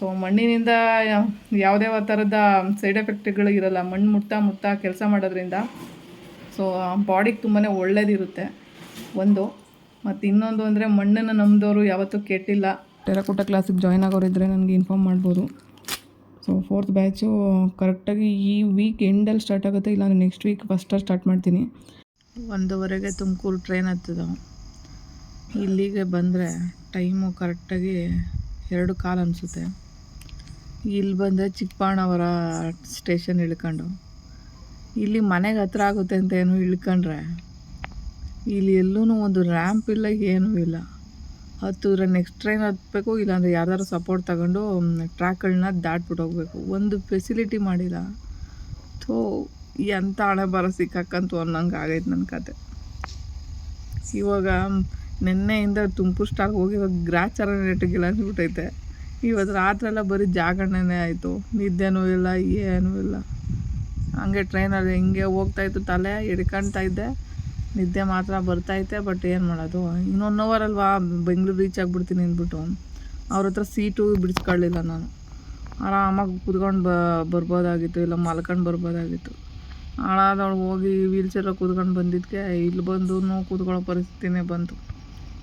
So ಮಣ್ಣಿನಿಂದ ಯಾವುದೇ ಥರದ ಸೈಡ್ ಎಫೆಕ್ಟ್ಗಳು ಇರಲ್ಲ. ಮಣ್ಣು ಮುಟ್ತಾ ಮುಟ್ತಾ ಕೆಲಸ ಮಾಡೋದ್ರಿಂದ ಸೊ ಬಾಡಿಗೆ ತುಂಬಾ ಒಳ್ಳೇದಿರುತ್ತೆ. ಒಂದು. ಮತ್ತು ಇನ್ನೊಂದು ಅಂದರೆ ಮಣ್ಣನ್ನು ನಂಬಿದವರು ಯಾವತ್ತೂ ಕೆಟ್ಟಿಲ್ಲ. ಟೆರಕೋಟ ಕ್ಲಾಸಿಗೆ ಜಾಯ್ನ್ ಆಗೋರಿದ್ದರೆ ನನಗೆ ಇನ್ಫಾರ್ಮ್ ಮಾಡ್ಬೋದು. ಸೊ ಫೋರ್ತ್ ಬ್ಯಾಚು ಕರೆಕ್ಟಾಗಿ ಈ ವೀಕ್ ಎಂಡಲ್ಲಿ ಸ್ಟಾರ್ಟ್ ಆಗುತ್ತೆ. ಇಲ್ಲ ನೆಕ್ಸ್ಟ್ ವೀಕ್ ಫಸ್ಟಲ್ಲಿ ಸ್ಟಾರ್ಟ್ ಮಾಡ್ತೀನಿ. ಒಂದುವರೆಗೆ ತುಮಕೂರು ಟ್ರೈನ್ ಹತ್ತದ. ಇಲ್ಲಿಗೆ ಬಂದರೆ ಟೈಮು ಕರೆಕ್ಟಾಗಿ ಎರಡು ಕಾಲು ಅನಿಸುತ್ತೆ. ಇಲ್ಲಿ ಬಂದ ಚಿಕ್ಕಬಾಣವರ ಸ್ಟೇಷನ್ ಇಳ್ಕೊಂಡು. ಇಲ್ಲಿ ಮನೆಗೆ ಹತ್ರ ಆಗುತ್ತೆ ಅಂತ ಏನು ಇಳ್ಕೊಂಡ್ರೆ? ಇಲ್ಲಿ ಎಲ್ಲೂ ಒಂದು ರ್ಯಾಂಪ್ ಇಲ್ಲ, ಏನೂ ಇಲ್ಲ. ಹತ್ತಿದ್ರೆ ನೆಕ್ಸ್ಟ್ ಟ್ರೈನ್ ಹತ್ತಬೇಕು ಇಲ್ಲಾಂದರೆ ಯಾರ್ದಾರು ಸಪೋರ್ಟ್ ತಗೊಂಡು ಟ್ರ್ಯಾಕ್ಗಳನ್ನ ದಾಟ್ಬಿಟ್ಟು ಹೋಗ್ಬೇಕು. ಒಂದು ಫೆಸಿಲಿಟಿ ಮಾಡಿಲ್ಲ. ಥೋ ಎಂಥ ಹಣೆ ಬರ ಸಿಕ್ಕಂತೂ ಅನ್ನೋಂಗೆ ಆಗೈತೆ ನನ್ನ ಕತೆ. ಇವಾಗ ನಿನ್ನೆಯಿಂದ ತುಮಕೂರು ಸ್ಟಾಕ್ ಹೋಗಿ ಇವಾಗ ಗ್ರಾಚಾರ ನೆಟ್ಟಿಗಿಲ್ಲ ಅಂದ್ಬಿಟ್ಟೈತೆ ಇವತ್ತು ರಾತ್ರೆಲ್ಲ ಬರೀ ಜಾಗರಣೆನೇ ಆಯಿತು. ನಿದ್ದೆನೂ ಇಲ್ಲ, ಏನೂ ಇಲ್ಲ. ಹಂಗೆ ಟ್ರೈನಲ್ಲಿ ಹಿಂಗೆ ಹೋಗ್ತಾಯಿತ್ತು ತಲೆ ಹಿಡ್ಕೊಳ್ತಾ ಇದ್ದೆ. ನಿದ್ದೆ ಮಾತ್ರ ಬರ್ತಾಯಿತ್ತೆ ಬಟ್ ಏನು ಮಾಡೋದು? ಇನ್ನೊಂದು ಅವರ್ ಅಲ್ವಾ? ಬೆಂಗಳೂರು ರೀಚ್ ಆಗಿಬಿಡ್ತೀನಿ ಅಂದ್ಬಿಟ್ಟು. ಅವ್ರ ಹತ್ರ ಸೀಟು ಬಿಡಿಸ್ಕೊಳ್ಳಿಲ್ಲ ನಾನು. ಆರಾಮಾಗಿ ಕುತ್ಕೊಂಡು ಬ, ಬರ್ಬೋದಾಗಿತ್ತು, ಇಲ್ಲ ಮಲ್ಕೊಂಡು ಬರ್ಬೋದಾಗಿತ್ತು. ಹಾಳಾದವಳು ಹೋಗಿ ವೀಲ್ ಚೇರಲ್ಲಿ ಕೂತ್ಕೊಂಡು ಬಂದಿದ್ದಕ್ಕೆ ಇಲ್ಲಿ ಬಂದು ಕೂತ್ಕೊಳ್ಳೋ ಪರಿಸ್ಥಿತಿನೇ ಬಂತು.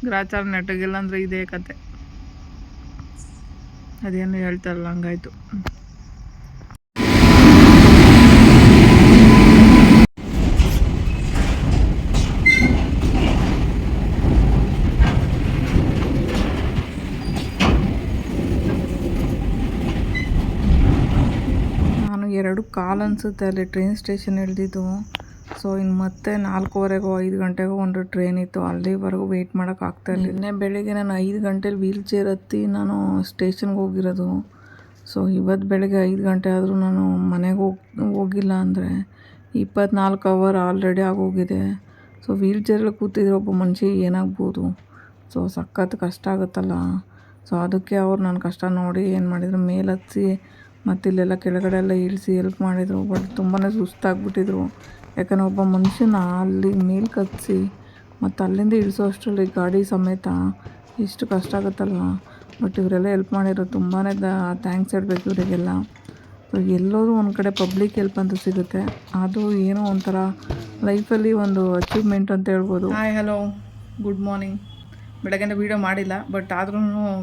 ಗ್ರಾಚಾರ ನೆಟ್ಟಗಿಲ್ಲ ಅಂದರೆ ಇದೇ ಕತೆ. ಅದೇನು ಹೇಳ್ತಾರಲ್ಲ ಹಂಗಾಯ್ತು. ನಾನು ಎರಡು ಕಾಲು ಅನಿಸುತ್ತೆ ಅಲ್ಲಿ ಟ್ರೈನ್ ಸ್ಟೇಷನ್ ಇಳಿದಿದ್ದು. ಸೊ ಇನ್ನು ಮತ್ತೆ ನಾಲ್ಕೂವರೆಗೋ ಐದು ಗಂಟೆಗೋ ಒಂದು ಟ್ರೈನ್ ಇತ್ತು. ಅಲ್ಲಿವರೆಗೂ ವೆಯ್ಟ್ ಮಾಡೋಕ್ಕಾಗ್ತಾ ಇಲ್ಲ ನಿನ್ನೆ ಬೆಳಿಗ್ಗೆ ನಾನು ಐದು ಗಂಟೆಲಿ ವೀಲ್ ಚೇರ್ ಹತ್ತಿ ನಾನು ಸ್ಟೇಷನ್ಗೆ ಹೋಗಿರೋದು. ಸೊ ಇವತ್ತು ಬೆಳಗ್ಗೆ ಐದು ಗಂಟೆ ಆದರೂ ನಾನು ಮನೆಗೆ ಹೋಗಿ, ಹೋಗಿಲ್ಲ ಅಂದರೆ ಇಪ್ಪತ್ನಾಲ್ಕು ಅವರ್ ಆಲ್ರೆಡಿ ಆಗೋಗಿದೆ. ಸೊ ವೀಲ್ ಚೇರಲ್ಲಿ ಕೂತಿದ್ರೆ ಒಬ್ಬ ಮನುಷ್ಯ ಏನಾಗ್ಬೋದು? ಸೊ ಸಖತ್ ಕಷ್ಟ ಆಗುತ್ತಲ್ಲ. ಸೊ ಅದಕ್ಕೆ ಅವ್ರು ನನ್ನ ಕಷ್ಟ ನೋಡಿ ಏನು ಮಾಡಿದ್ರು? ಮೇಲೆ ಹತ್ತಿ ಮತ್ತಿಲ್ಲೆಲ್ಲ ಕೆಳಗಡೆ ಎಲ್ಲ ಇಳಿಸಿ ಹೆಲ್ಪ್ ಮಾಡಿದರು. ಬಟ್ ತುಂಬಾ ಸುಸ್ತಾಗ್ಬಿಟ್ಟಿದ್ರು. ಯಾಕಂದರೆ ಒಬ್ಬ ಮನುಷ್ಯನ ಅಲ್ಲಿ ಮೇಲೆ ಕತ್ತಿಸಿ ಮತ್ತು ಅಲ್ಲಿಂದ ಇಳಿಸೋ ಅಷ್ಟರಲ್ಲಿ ಗಾಡಿ ಸಮೇತ ಇಷ್ಟು ಕಷ್ಟ ಆಗುತ್ತಲ್ಲ ಬಟ್ ಇವರೆಲ್ಲ ಹೆಲ್ಪ್ ಮಾಡಿರೋ ತುಂಬಾ ಥ್ಯಾಂಕ್ಸ್ ಹೇಳಬೇಕು ಇವರಿಗೆಲ್ಲ. ಎಲ್ಲರೂ ಒಂದು ಕಡೆ ಪಬ್ಲಿಕ್ ಹೆಲ್ಪ್ ಅಂತ ಸಿಗುತ್ತೆ. ಅದು ಏನೋ ಒಂಥರ ಲೈಫಲ್ಲಿ ಒಂದು ಅಚೀವ್ಮೆಂಟ್ ಅಂತ ಹೇಳ್ಬೋದು. ಹಾಯ್ ಹಲೋ ಗುಡ್ ಮಾರ್ನಿಂಗ್ ಬೆಳಗ್ಗೆಯಿಂದ ವೀಡಿಯೋ ಮಾಡಿಲ್ಲ ಬಟ್ ಆದ್ರೂ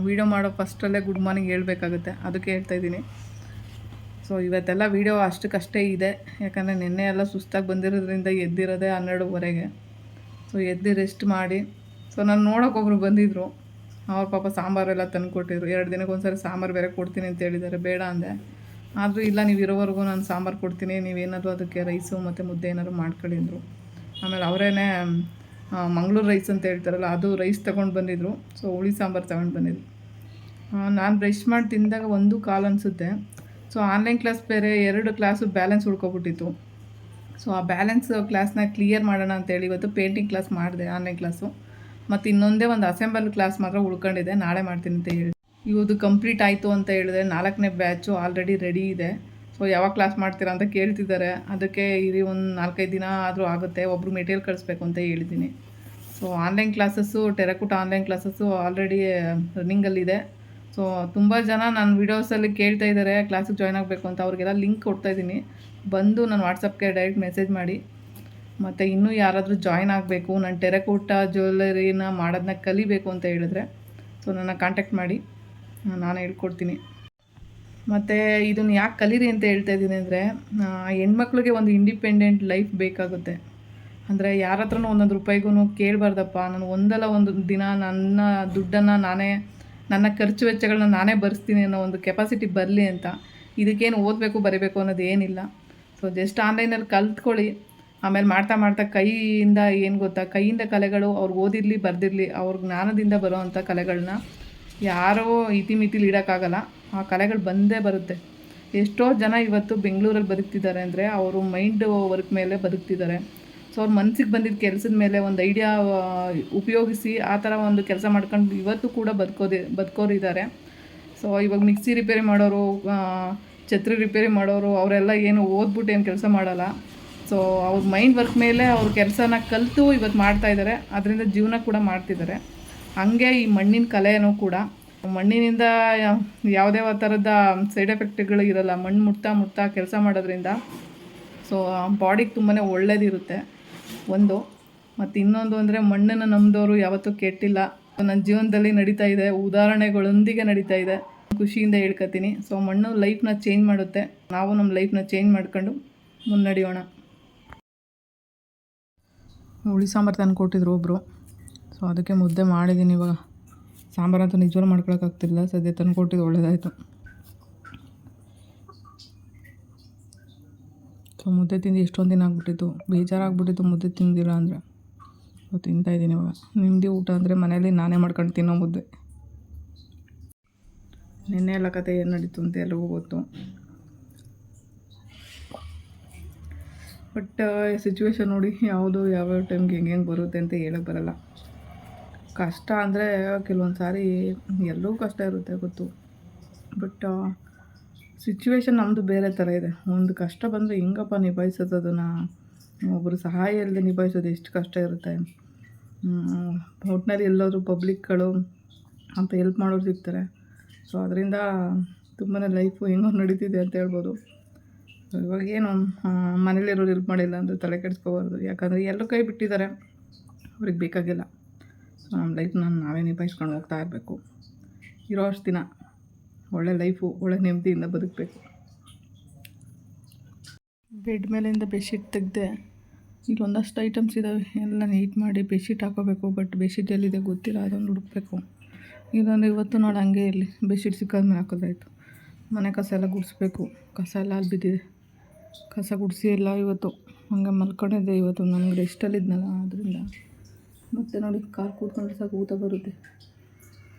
ವೀಡಿಯೋ ಮಾಡೋ ಫಸ್ಟಲ್ಲೇ ಗುಡ್ ಮಾರ್ನಿಂಗ್ ಹೇಳಬೇಕಾಗುತ್ತೆ. ಅದಕ್ಕೆ ಹೇಳ್ತಾ ಇದ್ದೀನಿ. ಸೊ ಇವತ್ತೆಲ್ಲ ವೀಡಿಯೋ ಅಷ್ಟಕ್ಕಷ್ಟೇ ಇದೆ. ಯಾಕಂದರೆ ನಿನ್ನೆ ಎಲ್ಲ ಸುಸ್ತಾಗಿ ಬಂದಿರೋದ್ರಿಂದ ಎದ್ದಿರೋದೇ ಹನ್ನೆರಡುವರೆಗೆ. ಸೊ ಎದ್ದು ರೆಸ್ಟ್ ಮಾಡಿ. ಸೊ ನಾನು ನೋಡೋಕೆ ಒಬ್ರು ಬಂದಿದ್ದರು ಅವ್ರ ಪಾಪ ಸಾಂಬಾರೆಲ್ಲ ತಂದು ಕೊಟ್ಟಿದ್ರು. ಎರಡು ದಿನಕ್ಕೆ ಒಂದ್ಸರಿ ಸಾಂಬಾರು ಬೇರೆ ಕೊಡ್ತೀನಿ ಅಂತ ಹೇಳಿದ್ದಾರೆ. ಬೇಡ ಅಂದೆ. ಆದರೂ ಇಲ್ಲ, ನೀವು ಇರೋವರೆಗೂ ನಾನು ಸಾಂಬಾರು ಕೊಡ್ತೀನಿ. ನೀವೇನಾದರೂ ಅದಕ್ಕೆ ರೈಸು ಮತ್ತು ಮುದ್ದೆ ಏನಾದ್ರು ಮಾಡ್ಕೊಂಡಿದ್ರು ಆಮೇಲೆ ಅವರೇನೆ ಮಂಗಳೂರು ರೈಸ್ ಅಂತ ಹೇಳ್ತಾರಲ್ಲ, ಅದು ರೈಸ್ ತೊಗೊಂಡು ಬಂದಿದ್ರು. ಸೊ ಹುಳಿ ಸಾಂಬಾರು ತೊಗೊಂಡು ಬಂದಿದ್ರು. ನಾನು ಬ್ರಷ್ ಮಾಡಿ ತಿಂದಾಗ ಒಂದು ಕಾಲು ಅನಿಸುತ್ತೆ. ಸೊ ಆನ್ಲೈನ್ ಕ್ಲಾಸ್ ಬೇರೆ, ಎರಡು ಕ್ಲಾಸು ಬ್ಯಾಲೆನ್ಸ್ ಉಳ್ಕೊಬಿಟ್ಟಿತ್ತು ಸೊ ಆ ಬ್ಯಾಲೆನ್ಸ್ ಕ್ಲಾಸ್ನ ಕ್ಲಿಯರ್ ಮಾಡೋಣ ಅಂತೇಳಿ ಇವತ್ತು ಪೇಂಟಿಂಗ್ ಕ್ಲಾಸ್ ಮಾಡಿದೆ ಆನ್ಲೈನ್ ಕ್ಲಾಸು ಮತ್ತು ಇನ್ನೊಂದೇ ಒಂದು ಅಸೆಂಬಲ್ ಕ್ಲಾಸ್ ಮಾತ್ರ ಉಳ್ಕೊಂಡಿದೆ ನಾಳೆ ಮಾಡ್ತೀನಿ ಅಂತ ಹೇಳಿ ಇವತ್ತು ಕಂಪ್ಲೀಟ್ ಆಯಿತು ಅಂತ ಹೇಳಿದ್ರೆ ನಾಲ್ಕನೇ ಬ್ಯಾಚು ಆಲ್ರೆಡಿ ರೆಡಿ ಇದೆ. ಸೊ ಯಾವಾಗ ಕ್ಲಾಸ್ ಮಾಡ್ತೀರಾ ಅಂತ ಕೇಳ್ತಿದ್ದಾರೆ. ಅದಕ್ಕೆ ಇರಿ ಒಂದು ನಾಲ್ಕೈದು ದಿನ ಆದರೂ ಆಗುತ್ತೆ ಒಬ್ಬರು ಮೆಟೀರಿಯಲ್ ಕಳಿಸ್ಬೇಕು ಅಂತ ಹೇಳಿದ್ದೀನಿ. So online classes terracotta online classes already ರನ್ನಿಂಗಲ್ಲಿದೆ so ತುಂಬ ಜನ ನನ್ನ ವೀಡಿಯೋಸಲ್ಲಿ ಕೇಳ್ತಾ ಇದ್ದಾರೆ ಕ್ಲಾಸಿಗೆ ಜಾಯ್ನ್ ಆಗಬೇಕು ಅಂತ. ಅವ್ರಿಗೆಲ್ಲ ಲಿಂಕ್ ಕೊಡ್ತಾ ಇದ್ದೀನಿ. ಬಂದು ನನ್ನ ವಾಟ್ಸಪ್ಗೆ ಡೈರೆಕ್ಟ್ ಮೆಸೇಜ್ ಮಾಡಿ. ಮತ್ತು ಇನ್ನೂ ಯಾರಾದರೂ ಜಾಯ್ನ್ ಆಗಬೇಕು, ನಾನು ಟೆರಕೂಟ ಜ್ಯುವೆಲ್ಲರಿನ ಮಾಡೋದನ್ನ ಕಲಿಬೇಕು ಅಂತ ಹೇಳಿದ್ರೆ ಸೊ ನನ್ನ ಕಾಂಟ್ಯಾಕ್ಟ್ ಮಾಡಿ, ನಾನು ಹೇಳ್ಕೊಡ್ತೀನಿ. ಮತ್ತು ಇದನ್ನು ಯಾಕೆ ಕಲೀರಿ ಅಂತ ಹೇಳ್ತಾ ಇದ್ದೀನಿ ಅಂದರೆ ಹೆಣ್ಮಕ್ಳಿಗೆ ಒಂದು ಇಂಡಿಪೆಂಡೆಂಟ್ ಲೈಫ್ ಬೇಕಾಗುತ್ತೆ. ಅಂದರೆ ಯಾರ ಹತ್ರನೂ ಒಂದೊಂದು ರೂಪಾಯಿಗೂ ಕೇಳಬಾರ್ದಪ್ಪ. ನಾನು ಒಂದಲ್ಲ ಒಂದು ದಿನ ನನ್ನ ದುಡ್ಡನ್ನು ನಾನೇ ನನ್ನ ಖರ್ಚು ವೆಚ್ಚಗಳನ್ನ ನಾನೇ ಭರಿಸ್ತೀನಿ ಅನ್ನೋ ಒಂದು ಕೆಪಾಸಿಟಿ ಬರಲಿ ಅಂತ. ಇದಕ್ಕೇನು ಓದಬೇಕು, ಬರೀಬೇಕು ಅನ್ನೋದು ಏನಿಲ್ಲ. ಸೊ ಜಸ್ಟ್ ಆನ್ಲೈನಲ್ಲಿ ಕಲ್ತ್ಕೊಳ್ಳಿ. ಆಮೇಲೆ ಮಾಡ್ತಾ ಮಾಡ್ತಾ ಕೈಯಿಂದ ಏನು ಗೊತ್ತಾ? ಕೈಯಿಂದ ಕಲೆಗಳು ಅವ್ರು ಓದಿರಲಿ, ಬರೆದಿರಲಿ, ಅವ್ರ ಜ್ಞಾನದಿಂದ ಬರೋವಂಥ ಕಲೆಗಳನ್ನ ಯಾರೋ ಇತಿಮಿತಿಲಿ ಇಡೋಕ್ಕಾಗಲ್ಲ. ಆ ಕಲೆಗಳು ಬಂದೇ ಬರುತ್ತೆ. ಎಷ್ಟೋ ಜನ ಇವತ್ತು ಬೆಂಗಳೂರಲ್ಲಿ ಬದುಕ್ತಿದ್ದಾರೆ ಅಂದರೆ ಅವರು ಮೈಂಡ್ ವರ್ಕ್ ಮೇಲೆ ಬದುಕ್ತಿದ್ದಾರೆ ಸೊ ಅವ್ರ ಮನಸ್ಸಿಗೆ ಬಂದಿದ್ದ ಕೆಲಸದ ಮೇಲೆ ಒಂದು ಐಡಿಯಾ ಉಪಯೋಗಿಸಿ ಆ ಥರ ಒಂದು ಕೆಲಸ ಮಾಡ್ಕೊಂಡು ಇವತ್ತು ಕೂಡ ಬದುಕೋದಿ ಬದುಕೋರಿದ್ದಾರೆ ಸೊ ಇವಾಗ ಮಿಕ್ಸಿ ರಿಪೇರಿ ಮಾಡೋರು ಛತ್ರಿ ರಿಪೇರಿ ಮಾಡೋರು, ಅವರೆಲ್ಲ ಏನು ಓದ್ಬಿಟ್ಟು ಏನು ಕೆಲಸ ಮಾಡಲ್ಲ. ಸೊ ಅವ್ರ ಮೈಂಡ್ ವರ್ಕ್ ಮೇಲೆ ಅವ್ರ ಕೆಲಸನ ಕಲಿತು ಇವತ್ತು ಮಾಡ್ತಾ ಇದ್ದಾರೆ ಅದರಿಂದ ಜೀವನ ಕೂಡ ಮಾಡ್ತಿದ್ದಾರೆ ಹಾಗೆ ಈ ಮಣ್ಣಿನ ಕಲೆಯೂ ಕೂಡ. ಮಣ್ಣಿನಿಂದ ಯಾವುದೇ ಥರದ ಸೈಡ್ ಎಫೆಕ್ಟ್ಗಳು ಇರಲ್ಲ. ಮಣ್ಣು ಮುಟ್ತಾ ಮುಟ್ತಾ ಕೆಲಸ ಮಾಡೋದ್ರಿಂದ. ಸೊ ಬಾಡಿಗೆ ತುಂಬಾ ಒಳ್ಳೇದಿರುತ್ತೆ. ಒಂದು, ಮತ್ತು ಇನ್ನೊಂದು ಅಂದರೆ ಮಣ್ಣನ್ನು ನಂಬಿದವರು ಯಾವತ್ತೂ ಕೆಟ್ಟಿಲ್ಲ. ನನ್ನ ಜೀವನದಲ್ಲಿ ನಡೀತಾ ಇದೆ, ಉದಾಹರಣೆಗಳೊಂದಿಗೆ ನಡೀತಾ ಇದೆ. ಖುಷಿಯಿಂದ ಹೇಳ್ಕೊತೀನಿ. ಸೊ ಮಣ್ಣು ಲೈಫ್ನ ಚೇಂಜ್ ಮಾಡುತ್ತೆ. ನಾವು ನಮ್ಮ ಲೈಫ್ನ ಚೇಂಜ್ ಮಾಡ್ಕೊಂಡು ಮುನ್ನಡೆಯೋಣ. ಹುಳಿ ಸಾಂಬಾರು ತಂದು ಕೊಟ್ಟಿದ್ರು ಒಬ್ಬರು ಸೊ ಅದಕ್ಕೆ ಮುದ್ದೆ ಮಾಡಿದ್ದೀನಿ ಇವಾಗ. ಸಾಂಬಾರಂತೂ ನಿಜವಾಗ್ಲೂ ಮಾಡ್ಕೊಳಕ್ಕಾಗ್ತಿಲ್ಲ. ಸದ್ಯ ತಂದು ಕೊಟ್ಟಿದ್ದು ಒಳ್ಳೇದಾಯಿತು. ಸೊ ಮುದ್ದೆ ತಿಂದು ಎಷ್ಟೊಂದು ದಿನ ಆಗ್ಬಿಟ್ಟಿತ್ತು. ಬೇಜಾರಾಗ್ಬಿಟ್ಟಿತ್ತು ಮುದ್ದೆ ತಿಂದಿಲ್ಲ ಅಂದರೆ. ಸೊ ತಿಂತಾಯಿದ್ದೀನಿ ಇವಾಗ. ನಿಮ್ಮದೇ ಊಟ ಅಂದರೆ ಮನೇಲಿ ನಾನೇ ಮಾಡ್ಕೊಂಡು ತಿನ್ನೋ ಮುದ್ದೆ. ನಿನ್ನೆ ಎಲ್ಲ ಕತೆ ಏನು ನಡೀತು ಅಂತ ಎಲ್ರಿಗೂ ಗೊತ್ತು. ಬಟ್ ಸಿಚುವೇಶನ್ ನೋಡಿ ಯಾವುದು ಯಾವ್ಯಾವ ಟೈಮ್ಗೆ ಹೆಂಗೆ ಹೆಂಗೆ ಬರುತ್ತೆ ಅಂತ ಹೇಳಕ್ಕೆ ಬರಲ್ಲ. ಕಷ್ಟ ಅಂದರೆ ಕೆಲವೊಂದು ಸಾರಿ ಎಲ್ಲರೂ ಕಷ್ಟ ಇರುತ್ತೆ ಗೊತ್ತು. ಬಟ್ ಸಿಚುವೇಶನ್ ನಮ್ಮದು ಬೇರೆ ಥರ ಇದೆ. ಒಂದು ಕಷ್ಟ ಬಂದರೆ ಹೆಂಗಪ್ಪ ನಿಭಾಯಿಸೋದು ಅದನ್ನು? ಒಬ್ಬರು ಸಹಾಯ ಇಲ್ಲದೆ ನಿಭಾಯಿಸೋದು ಎಷ್ಟು ಕಷ್ಟ ಇರುತ್ತೆ? ಒಟ್ಟಿನಲ್ಲಿ ಎಲ್ಲಾದರೂ ಪಬ್ಲಿಕ್ಗಳು ಅಂತ ಹೆಲ್ಪ್ ಮಾಡೋರು ಸಿಗ್ತಾರೆ. ಸೊ ಅದರಿಂದ ತುಂಬಾ ಲೈಫು ಹೆಂಗೋ ನಡೀತಿದೆ ಅಂತ ಹೇಳ್ಬೋದು. ಇವಾಗ ಏನು ಮನೇಲಿರೋರು ಹೆಲ್ಪ್ ಮಾಡಿಲ್ಲ ಅಂದರೆ ತಲೆ ಕೆಡಿಸ್ಕೋಬಾರ್ದು. ಯಾಕಂದರೆ ಎಲ್ಲರೂ ಕೈ ಬಿಟ್ಟಿದ್ದಾರೆ. ಅವ್ರಿಗೆ ಬೇಕಾಗಿಲ್ಲ. ಸೊ ನಮ್ಮ ಲೈಫ್ನ ನಾವೇ ನಿಭಾಯಿಸ್ಕೊಂಡು ಹೋಗ್ತಾ ಇರಬೇಕು. ಇರೋ ಅಷ್ಟು ದಿನ. ಒಳ್ಳೆ ಲೈಫು, ಒಳ್ಳೆ ನೆಮ್ಮದಿಯಿಂದ ಬದುಕಬೇಕು. ಬೆಡ್ ಮೇಲಿಂದ ಬೆಡ್ಶೀಟ್ ತೆಗೆದೆ ಈಗ ಒಂದಷ್ಟು ಐಟಮ್ಸ್ ಇದ್ದಾವೆ ಎಲ್ಲ ನೀಟ್ ಮಾಡಿ ಬೆಡ್ಶೀಟ್ ಹಾಕೋಬೇಕು, ಬಟ್ ಬೆಡ್ಶೀಟ್ ಎಲ್ಲಿದೆ ಗೊತ್ತಿಲ್ಲ, ಅದೊಂದು ಹುಡುಕ್ಬೇಕು. ಇದೊಂದು ಇವತ್ತು ನಾಳೆ ಹಂಗೆ ಇರಲಿ. ಬೆಡ್ಶೀಟ್ ಸಿಕ್ಕಾದ್ಮೇಲೆ ಹಾಕೋದಾಯಿತು. ಮನೆ ಕಸ ಎಲ್ಲ ಗುಡಿಸ್ಬೇಕು. ಕಸ ಎಲ್ಲ ಅಲ್ಲಿ ಬಿದ್ದಿದೆ. ಕಸ ಗುಡಿಸಿ ಎಲ್ಲ ಇವತ್ತು ಹಂಗೆ ಮಲ್ಕೊಂಡಿದ್ದೆ ಇವತ್ತು. ನನಗೆ ರೆಸ್ಟಲ್ಲಿದ್ನಲ್ಲ ಅದರಿಂದ ಮತ್ತೆ ನೋಡಿ ಕಾರ್ ಕೂತ್ಕೊಂಡ್ರೆ ಸಾಕು, ಊಟ ಬರುತ್ತೆ.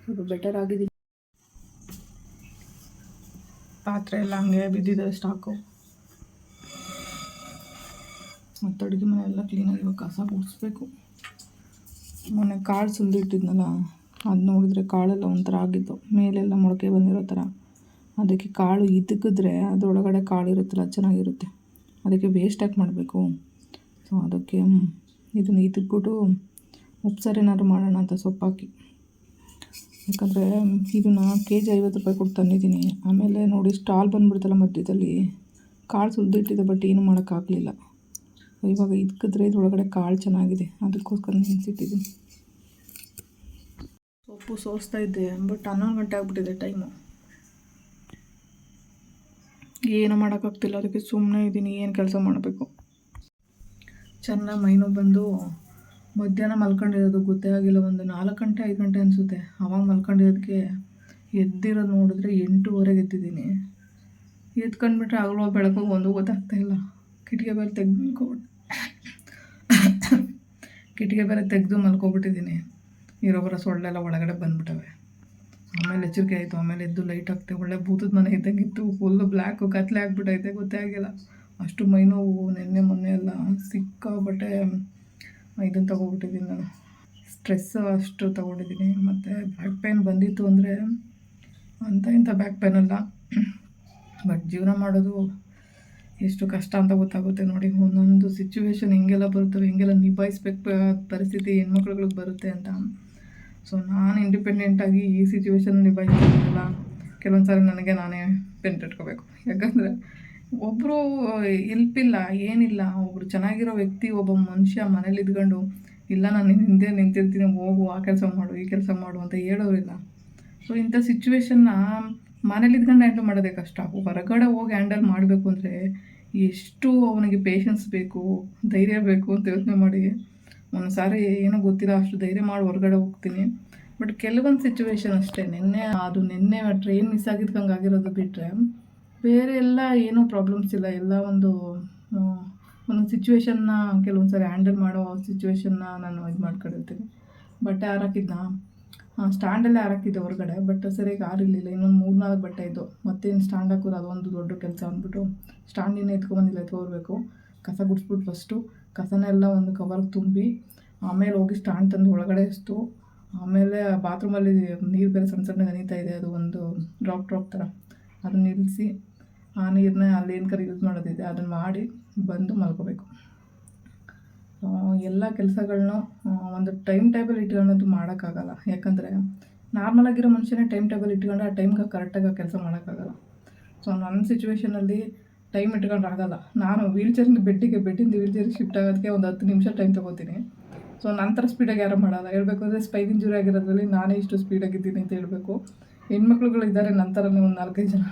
ಸ್ವಲ್ಪ ಬೆಟರ್ ಆಗಿದ್ದೀನಿ. ಪಾತ್ರೆ ಎಲ್ಲ ಹಂಗೆ ಬಿದ್ದಿದೆ ಸ್ಟಾಕು ಮತ್ತು ಅಡುಗೆ ಮನೆ ಎಲ್ಲ ಕ್ಲೀನಾಗಿ ಇವಾಗ ಕಸ ಗುಡಿಸ್ಬೇಕು. ಮೊನ್ನೆ ಕಾಳು ಸುಲಿದಿಟ್ಟಿದ್ನಲ್ಲ, ಅದು ನೋಡಿದ್ರೆ ಕಾಳೆಲ್ಲ ಒಂಥರ ಆಗಿತ್ತು. ಮೇಲೆಲ್ಲ ಮೊಳಕೆ ಬಂದಿರೋ ಥರ. ಅದಕ್ಕೆ ಕಾಳು ಇದಕ್ಕಿದ್ರೆ ಅದರೊಳಗಡೆ ಕಾಳು ಇರುತ್ತಲ್ಲ, ಚೆನ್ನಾಗಿರುತ್ತೆ. ಅದಕ್ಕೆ ವೇಸ್ಟ್ ಯಾಕೆ ಮಾಡಬೇಕು. ಸೊ ಅದಕ್ಕೆ ಇದನ್ನು ಇದಕ್ಬಿಟ್ಟು ಉಪ್ಸಾರು ಏನಾದ್ರು ಮಾಡೋಣ ಅಂತ ಸೊಪ್ಪಾಕಿ. ಯಾಕಂದರೆ ಇದನ್ನು ಕೆ ಜಿ ಐವತ್ತು ರೂಪಾಯಿ ಕೊಟ್ಟು ತಂದಿದ್ದೀನಿ. ಆಮೇಲೆ ನೋಡಿ ಸ್ಟಾಲ್ ಬಂದುಬಿಡ್ತಲ್ಲ ಮಧ್ಯದಲ್ಲಿ, ಕಾಳು ಸುಲಿದಿಟ್ಟಿದೆ ಬಟ್ ಏನು ಮಾಡೋಕ್ಕಾಗಲಿಲ್ಲ ಇವಾಗ ಇದ್ಕಿದ್ರೆ ಇದ್ರೊಳಗಡೆ ಕಾಳು ಚೆನ್ನಾಗಿದೆ. ಅದಕ್ಕೋಸ್ಕರ ನೆನೆಸಿಟ್ಟಿದ್ದೀನಿ ಸೊಪ್ಪು ಸೋಸ್ತಾ ಇದ್ದೆ ಬಟ್ ಹನ್ನೊಂದು ಗಂಟೆ ಆಗಿಬಿಟ್ಟಿದೆ ಟೈಮು ಏನು ಮಾಡೋಕ್ಕಾಗ್ತಿಲ್ಲ ಅದಕ್ಕೆ ಸುಮ್ಮನೆ ಇದ್ದೀನಿ. ಏನು ಕೆಲಸ ಮಾಡಬೇಕು? ಚೆನ್ನಾಗಿ ಮೈನೋ ಬಂದು ಮಧ್ಯಾಹ್ನ ಮಲ್ಕೊಂಡಿರೋದು ಗೊತ್ತೇ ಆಗಿಲ್ಲ, ಒಂದು ನಾಲ್ಕು ಗಂಟೆ, ಐದು ಗಂಟೆ ಅನಿಸುತ್ತೆ. ಅವಾಗ ಮಲ್ಕೊಂಡಿರೋದಕ್ಕೆ ಎದ್ದಿರೋದು ನೋಡಿದ್ರೆ ಎಂಟೂವರೆಗೆ ಎದ್ದಿದ್ದೀನಿ. ಎತ್ಕೊಂಡ್ಬಿಟ್ರೆ ಆಗಲೋ ಬೆಳಕೋಗಿ ಒಂದು ಗೊತ್ತಾಗ್ತಾ ಇಲ್ಲ. ಕಿಟಕಿ ಬೇರೆ ತೆಗೆದು ಮಲ್ಕೊಬಿಟ್ಟು ಕಿಟಕಿ ಬೇರೆ ತೆಗೆದು ಮಲ್ಕೊಬಿಟ್ಟಿದ್ದೀನಿ. ಇರೋ ಬರೋ ಸೊಳ್ಳೆಲ್ಲ ಒಳಗಡೆ ಬಂದ್ಬಿಟ್ಟವೆ. ಆಮೇಲೆ ಎಚ್ಚರಿಕೆ ಆಯಿತು. ಆಮೇಲೆ ಎದ್ದು ಲೈಟ್ ಹಾಕ್ತೆ. ಒಳ್ಳೆ ಭೂತದ ಮನೆ ಇದ್ದಂಗಿತ್ತು. ಫುಲ್ಲು ಬ್ಲ್ಯಾಕು ಕತ್ಲೆ ಆಗ್ಬಿಟ್ಟೈತೆ, ಗೊತ್ತೇ ಆಗಿಲ್ಲ. ಅಷ್ಟು ಮೈನೋವು, ನೆನ್ನೆ, ಮೊನ್ನೆ ಎಲ್ಲ ಸಿಕ್ಕಾಬಟ್ಟೆ ಇದನ್ನು ತೊಗೊಬಿಟ್ಟಿದ್ದೀನಿ ನಾನು. ಸ್ಟ್ರೆಸ್ ಅಷ್ಟು ತೊಗೊಂಡಿದ್ದೀನಿ. ಮತ್ತು ಬ್ಯಾಕ್ ಪೇನ್ ಬಂದಿತ್ತು ಅಂದರೆ ಅಂತ ಇಂಥ ಬ್ಯಾಕ್ ಪೇನ್ ಅಲ್ಲ. ಬಟ್ ಜೀವನ ಮಾಡೋದು ಎಷ್ಟು ಕಷ್ಟ ಅಂತ ಗೊತ್ತಾಗುತ್ತೆ ನೋಡಿ. ಒಂದೊಂದು ಸಿಚುವೇಶನ್ ಹೆಂಗೆಲ್ಲ ಬರುತ್ತವೆ ಹೆಂಗೆಲ್ಲ ನಿಭಾಯಿಸ್ಬೇಕು ಪರಿಸ್ಥಿತಿ ಹೆಣ್ಮಕ್ಳುಗಳಿಗೆ ಬರುತ್ತೆ ಅಂತ. ಸೊ ನಾನು ಇಂಡಿಪೆಂಡೆಂಟಾಗಿ ಈ ಸಿಚುವೇಶನ್ ನಿಭಾಯಿಸ್ತಿಲ್ಲ ಕೆಲವೊಂದು ಸಾರಿ ನನಗೆ ನಾನೇ ಪೆಂಟ್ ಇಟ್ಕೋಬೇಕು ಯಾಕಂದರೆ ಒಬ್ಬರು ಹೆಲ್ಪ್ ಇಲ್ಲ ಏನಿಲ್ಲ. ಒಬ್ಬರು ಚೆನ್ನಾಗಿರೋ ವ್ಯಕ್ತಿ, ಒಬ್ಬ ಮನುಷ್ಯ ಮನೇಲಿ ಇದ್ಕೊಂಡು, ಇಲ್ಲ, ನಾನು ಹಿಂದೆ ನಿಂತಿರ್ತೀನಿ, ಹೋಗು, ಆ ಕೆಲಸ ಮಾಡು, ಈ ಕೆಲಸ ಮಾಡು ಅಂತ ಹೇಳೋರಿಲ್ಲ. ಸೊ ಇಂಥ ಸಿಚುವೇಶನ್ನ ಮನೇಲಿ ಇದ್ಕೊಂಡು ಹ್ಯಾಂಡಲ್ ಮಾಡೋದೇ ಕಷ್ಟ. ಹೊರಗಡೆ ಹೋಗಿ ಹ್ಯಾಂಡಲ್ ಮಾಡಬೇಕು ಅಂದರೆ ಎಷ್ಟು ಅವನಿಗೆ ಪೇಷನ್ಸ್ ಬೇಕು, ಧೈರ್ಯ ಬೇಕು ಅಂತ ಯೋಚನೆ ಮಾಡಿ. ಒಂದು ಸಾರಿ ಏನೋ ಗೊತ್ತಿಲ್ಲ, ಅಷ್ಟು ಧೈರ್ಯ ಮಾಡಿ ಹೊರಗಡೆ ಹೋಗ್ತೀನಿ. ಬಟ್ ಕೆಲವೊಂದು ಸಿಚುವೇಶನ್ ಅಷ್ಟೇ. ನಿನ್ನೆ, ಅದು ನಿನ್ನೆ ಟ್ರೈನ್ ಮಿಸ್ ಆಗಿದ್ದಂಗೆ ಆಗಿರೋದು ಬಿಟ್ಟರೆ ಬೇರೆ ಎಲ್ಲ ಏನೂ ಪ್ರಾಬ್ಲಮ್ಸ್ ಇಲ್ಲ. ಎಲ್ಲ ಒಂದು ಒಂದು ಸಿಚುವೇಶನ್ನ ಕೆಲವೊಂದು ಸಾರಿ ಹ್ಯಾಂಡಲ್ ಮಾಡೋ ಸಿಚುವೇಶನ್ನ ನಾನು ಇದು ಮಾಡ್ಕೊಂಡಿರ್ತೀನಿ. ಬಟ್ಟೆ ಹಾರಾಕಿದ್ನ? ಸ್ಟ್ಯಾಂಡಲ್ಲೇ ಹಾರಾಕಿದ್ದೆ ಹೊರಗಡೆ ಬಟ್ ಸರಿಯಾಗಿ ಆರಿರಲಿಲ್ಲ ಇನ್ನೊಂದು ಮೂರು ನಾಲ್ಕು ಬಟ್ಟೆ ಇದ್ದು. ಮತ್ತೇನು ಸ್ಟ್ಯಾಂಡ್ ಹಾಕೋದು? ಅದೊಂದು ದೊಡ್ಡ ಕೆಲಸ ಅಂದ್ಬಿಟ್ಟು ಸ್ಟ್ಯಾಂಡಿನ ಎತ್ಕೊಂಬಂದಿಲ್ಲ ಎತ್ಕೊಬರ್ಬೇಕು. ಕಸ ಗುಡಿಸ್ಬಿಟ್ಟು ಫಸ್ಟು ಕಸನೆಲ್ಲ ಒಂದು ಕವರ್ಗೆ ತುಂಬಿ, ಆಮೇಲೆ ಹೋಗಿ ಸ್ಟ್ಯಾಂಡ್ ತಂದು ಒಳಗಡೆ ಎಸ್ತು. ಆಮೇಲೆ ಬಾತ್ರೂಮಲ್ಲಿ ನೀರು ಬೇರೆ ಸಣ್ಣ ಸಣ್ಣ ನನೀತಾ ಇದೆ. ಅದು ಒಂದು ಡ್ರಾಪ್ ಡ್ರಾಪ್ ಥರ. ಅದನ್ನ ನಿಲ್ಲಿಸಿ ಆ ನೀರನ್ನ ಅಲ್ಲಿ ಏನು ಕರೆ ಯೂಸ್ ಮಾಡೋದಿದೆ ಅದನ್ನು ಮಾಡಿ ಬಂದು ಮಲ್ಕೋಬೇಕು. ಎಲ್ಲ ಕೆಲಸಗಳನ್ನೂ ಒಂದು ಟೈಮ್ ಟೇಬಲ್ ಇಟ್ಕೊಳ್ಳೋದು ಮಾಡೋಕ್ಕಾಗಲ್ಲ. ಯಾಕಂದರೆ ನಾರ್ಮಲ್ ಆಗಿರೋ ಮನುಷ್ಯನೇ ಟೈಮ್ ಟೇಬಲ್ ಇಟ್ಕೊಂಡು ಆ ಟೈಮ್ಗೆ ಕರೆಕ್ಟಾಗಿ ಕೆಲಸ ಮಾಡೋಕ್ಕಾಗಲ್ಲ. ಸೊ ನನ್ನ ಸಿಚುವೇಷನಲ್ಲಿ ಟೈಮ್ ಇಟ್ಕೊಂಡ್ರೆ ಆಗಲ್ಲ ನಾನು ವೀಲ್ ಚೇರಿಂದ ಬೆಡ್ಡಿಗೆ, ಬೆಡ್ಡಿಂದ ವೀಲ್ ಚೇರಿಗೆ ಶಿಫ್ಟ್ ಆಗೋದಕ್ಕೆ ಒಂದು ಹತ್ತು ನಿಮಿಷ ಟೈಮ್ ತೊಗೋತೀನಿ. ಸೊ ನಂತರ ಸ್ಪೀಡಾಗಿ ಯಾರು ಮಾಡಲ್ಲ. ಹೇಳಬೇಕು ಅಂದರೆ ಸ್ಪೈನ್ ಇಂಜುರಿ ಆಗಿರೋದ್ರಲ್ಲಿ ನಾನೇ ಇಷ್ಟು ಸ್ಪೀಡಾಗಿದ್ದೀನಿ ಅಂತ ಹೇಳಬೇಕು. ಹೆಣ್ಮಕ್ಳುಗಳು ಇದ್ದಾರೆ ನಂತರನೇ ಒಂದು ನಾಲ್ಕೈದು ಜನ.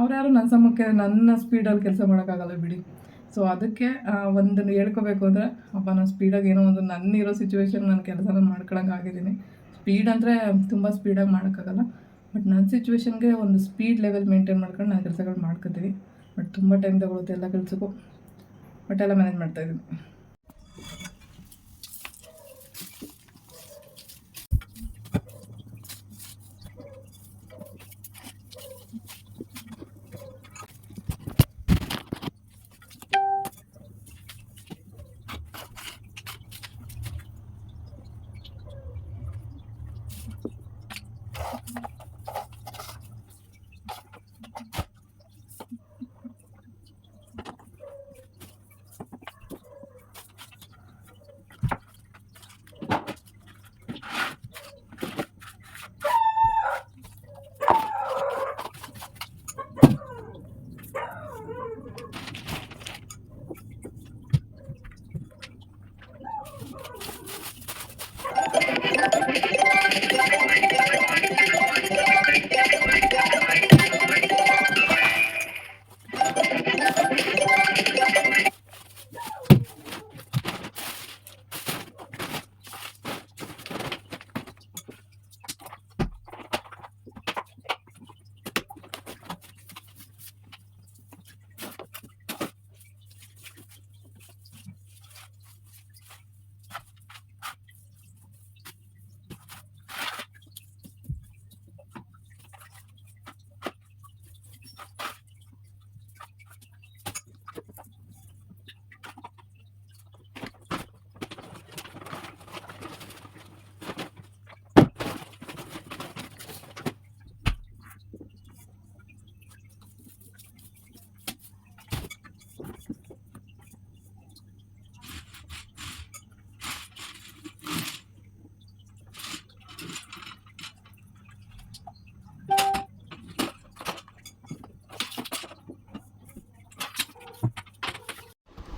ಅವ್ರ್ಯಾರು ನನ್ನ ಸಮಕ್ಕೆ ನನ್ನ ಸ್ಪೀಡಲ್ಲಿ ಕೆಲಸ ಮಾಡೋಕ್ಕಾಗಲ್ಲ ಬಿಡಿ. ಸೊ ಅದಕ್ಕೆ ಒಂದನ್ನು ಹೇಳ್ಕೋಬೇಕು ಅಂದರೆ, ಅಪ್ಪ ನಾನು ಸ್ಪೀಡಾಗಿ ಏನೋ ಒಂದು ನನ್ನ ಇರೋ ಸಿಚುವೇಶನ್ ನನ್ನ ಕೆಲಸನ ಮಾಡ್ಕೊಳಂಗೆ ಆಗಿದ್ದೀನಿ. ಸ್ಪೀಡ್ ಅಂದರೆ ತುಂಬ ಸ್ಪೀಡಾಗಿ ಮಾಡೋಕ್ಕಾಗಲ್ಲ. ಬಟ್ ನನ್ನ ಸಿಚುವೇಶನ್ಗೆ ಒಂದು ಸ್ಪೀಡ್ ಲೆವೆಲ್ ಮೇಂಟೈನ್ ಮಾಡ್ಕೊಂಡು ನಾನು ಕೆಲಸಗಳು ಮಾಡ್ಕೊತೀನಿ. ಬಟ್ ತುಂಬ ಟೈಮ್ ತಗೊಳುತ್ತೆ ಎಲ್ಲ ಕೆಲಸಕ್ಕೂ. ಬಟ್ ಎಲ್ಲ ಮ್ಯಾನೇಜ್ ಮಾಡ್ತಾಯಿದ್ದೀನಿ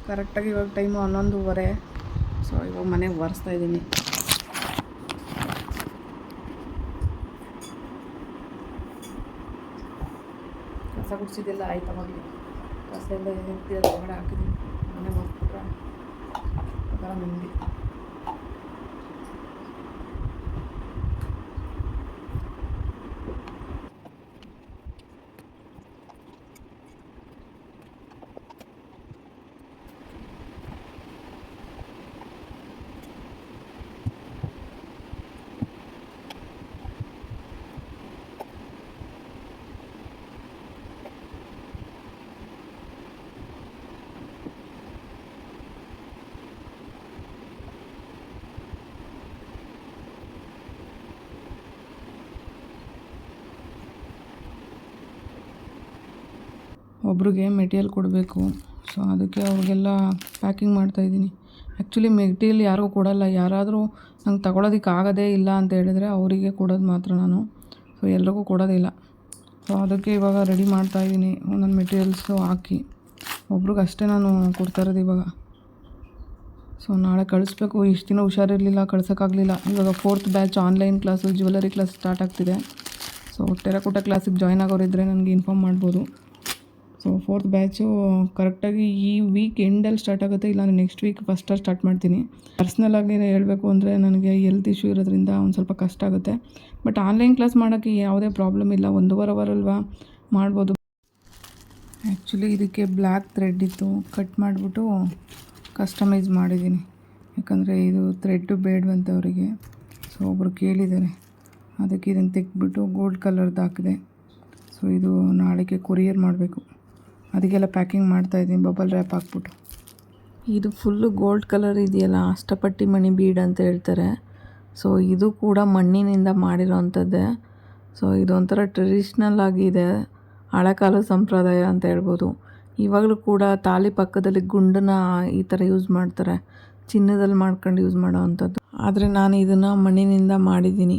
ಕರೆಕ್ಟಾಗಿ ಇವಾಗ ಟೈಮು ಹನ್ನೊಂದುವರೆ. ಸೊ ಇವಾಗ ಮನೆಗೆ ಒರೆಸ್ತಾ ಇದ್ದೀನಿ. ಕಸ ಗುಡಿಸಿದ್ದೆಲ್ಲ ಆಯ್ತು ಅವಾಗ ಕಸ ಎಲ್ಲ ಹೊರಗಡೆ ಹಾಕಿದ್ದೀನಿ. ಮನೆಗೆ ಹೋಗ್ಬಿಟ್ರೆ. ಅದರ ನೆಮ್ಮದಿ ಒಬ್ರಿಗೆ ಮೆಟೀರಿಯಲ್ ಕೊಡಬೇಕು. ಸೊ, ಅದಕ್ಕೆ ಅವ್ರಿಗೆಲ್ಲ ಪ್ಯಾಕಿಂಗ್ ಮಾಡ್ತಾಯಿದ್ದೀನಿ ಆ್ಯಕ್ಚುಲಿ ಮೆಟೀರಿಯಲ್ ಯಾರಿಗೂ ಕೊಡಲ್ಲ. ಯಾರಾದರೂ ನಂಗೆ ತಗೊಳೋದಕ್ಕೆ ಆಗೋದೇ ಇಲ್ಲ ಅಂತ ಹೇಳಿದ್ರೆ ಅವರಿಗೆ ಕೊಡೋದು ಮಾತ್ರ ನಾನು. ಸೊ, ಎಲ್ರಿಗೂ ಕೊಡೋದಿಲ್ಲ ಸೊ, ಅದಕ್ಕೆ ಇವಾಗ ರೆಡಿ ಮಾಡ್ತಾಯಿದ್ದೀನಿ ಒಂದೊಂದು ಮೆಟೀರಿಯಲ್ಸು ಹಾಕಿ. ಒಬ್ರಿಗೆ ಅಷ್ಟೇ ನಾನು ಕೊಡ್ತಾ ಇರೋದು ಇವಾಗ. ಸೊ, ನಾಳೆ ಕಳಿಸ್ಬೇಕು. ಇಷ್ಟು ದಿನ ಹುಷಾರಿರಲಿಲ್ಲ, ಕಳ್ಸೋಕ್ಕಾಗಲಿಲ್ಲ. ಇವಾಗ fourth batch online class, jewellery class start ಆಗ್ತಿದೆ. ಸೊ ಟೆರಕೋಟ ಕ್ಲಾಸಿಗೆ ಜಾಯ್ನ್ ಆಗೋರಿದ್ದರೆ ನನಗೆ ಇನ್ಫಾರ್ಮ್ ಮಾಡ್ಬೋದು. ಸೊ ಫೋರ್ತ್ ಬ್ಯಾಚು ಕರೆಕ್ಟಾಗಿ ಈ ವೀಕ್ ಎಂಡಲ್ಲಿ ಸ್ಟಾರ್ಟ್ ಆಗುತ್ತೆ, ಇಲ್ಲ ನೆಕ್ಸ್ಟ್ ವೀಕ್ ಫಸ್ಟಲ್ಲಿ ಸ್ಟಾರ್ಟ್ ಮಾಡ್ತೀನಿ. ಪರ್ಸ್ನಲಾಗಿ ಹೇಳಬೇಕು ಅಂದರೆ ನನಗೆ ಹೆಲ್ತ್ ಇಶ್ಯೂ ಇರೋದ್ರಿಂದ ಒಂದು ಸ್ವಲ್ಪ ಕಷ್ಟ ಆಗುತ್ತೆ. ಬಟ್ ಆನ್ಲೈನ್ ಕ್ಲಾಸ್ ಮಾಡೋಕ್ಕೆ ಯಾವುದೇ ಪ್ರಾಬ್ಲಮ್ ಇಲ್ಲ, ಒಂದೂವರೆ ಅವರ್ ಅಲ್ವಾ ಮಾಡ್ಬೋದು. ಆ್ಯಕ್ಚುಲಿ ಇದಕ್ಕೆ ಬ್ಲ್ಯಾಕ್ ಥ್ರೆಡ್ ಇತ್ತು ಕಟ್ ಮಾಡಿಬಿಟ್ಟು ಕಸ್ಟಮೈಸ್ ಮಾಡಿದ್ದೀನಿ. ಯಾಕಂದರೆ ಇದು ಥ್ರೆಡ್ಡು ಬೇಡವಂತವರಿಗೆ. ಸೊ ಒಬ್ಬರು ಕೇಳಿದ್ದಾರೆ. ಅದಕ್ಕೆ ಇದನ್ನು ತೆಗೆದ್ಬಿಟ್ಟು ಗೋಲ್ಡ್ ಕಲರ್ದು ಹಾಕಿದೆ. ಸೊ ಇದು ನಾಳೆಗೆ ಕೊರಿಯರ್ ಮಾಡಬೇಕು. ಅದಕ್ಕೆಲ್ಲ ಪ್ಯಾಕಿಂಗ್ ಮಾಡ್ತಾಯಿದ್ದೀನಿ ಬಬಲ್ ರ್ಯಾಪ್ ಹಾಕ್ಬಿಟ್ಟು. ಇದು ಫುಲ್ಲು ಗೋಲ್ಡ್ ಕಲರ್ ಇದೆಯಲ್ಲ, ಅಷ್ಟಪಟ್ಟಿ ಮಣಿ ಬೀಡ್ ಅಂತ ಹೇಳ್ತಾರೆ. ಸೊ ಇದು ಕೂಡ ಮಣ್ಣಿನಿಂದ ಮಾಡಿರೋವಂಥದ್ದೇ ಸೊ ಇದೊಂಥರ ಟ್ರೆಡಿಷ್ನಲ್ ಆಗಿದೆ ಹಳೆಕಾಲದ ಸಂಪ್ರದಾಯ ಅಂತ ಹೇಳ್ಬೋದು. ಇವಾಗಲೂ ಕೂಡ ತಾಲಿ ಪಕ್ಕದಲ್ಲಿ ಗುಂಡನ್ನ ಈ ಥರ ಯೂಸ್ ಮಾಡ್ತಾರೆ, ಚಿನ್ನದಲ್ಲಿ ಮಾಡ್ಕೊಂಡು ಯೂಸ್ ಮಾಡೋ ಅಂಥದ್ದು. ಆದರೆ ನಾನು ಇದನ್ನು ಮಣ್ಣಿನಿಂದ ಮಾಡಿದ್ದೀನಿ.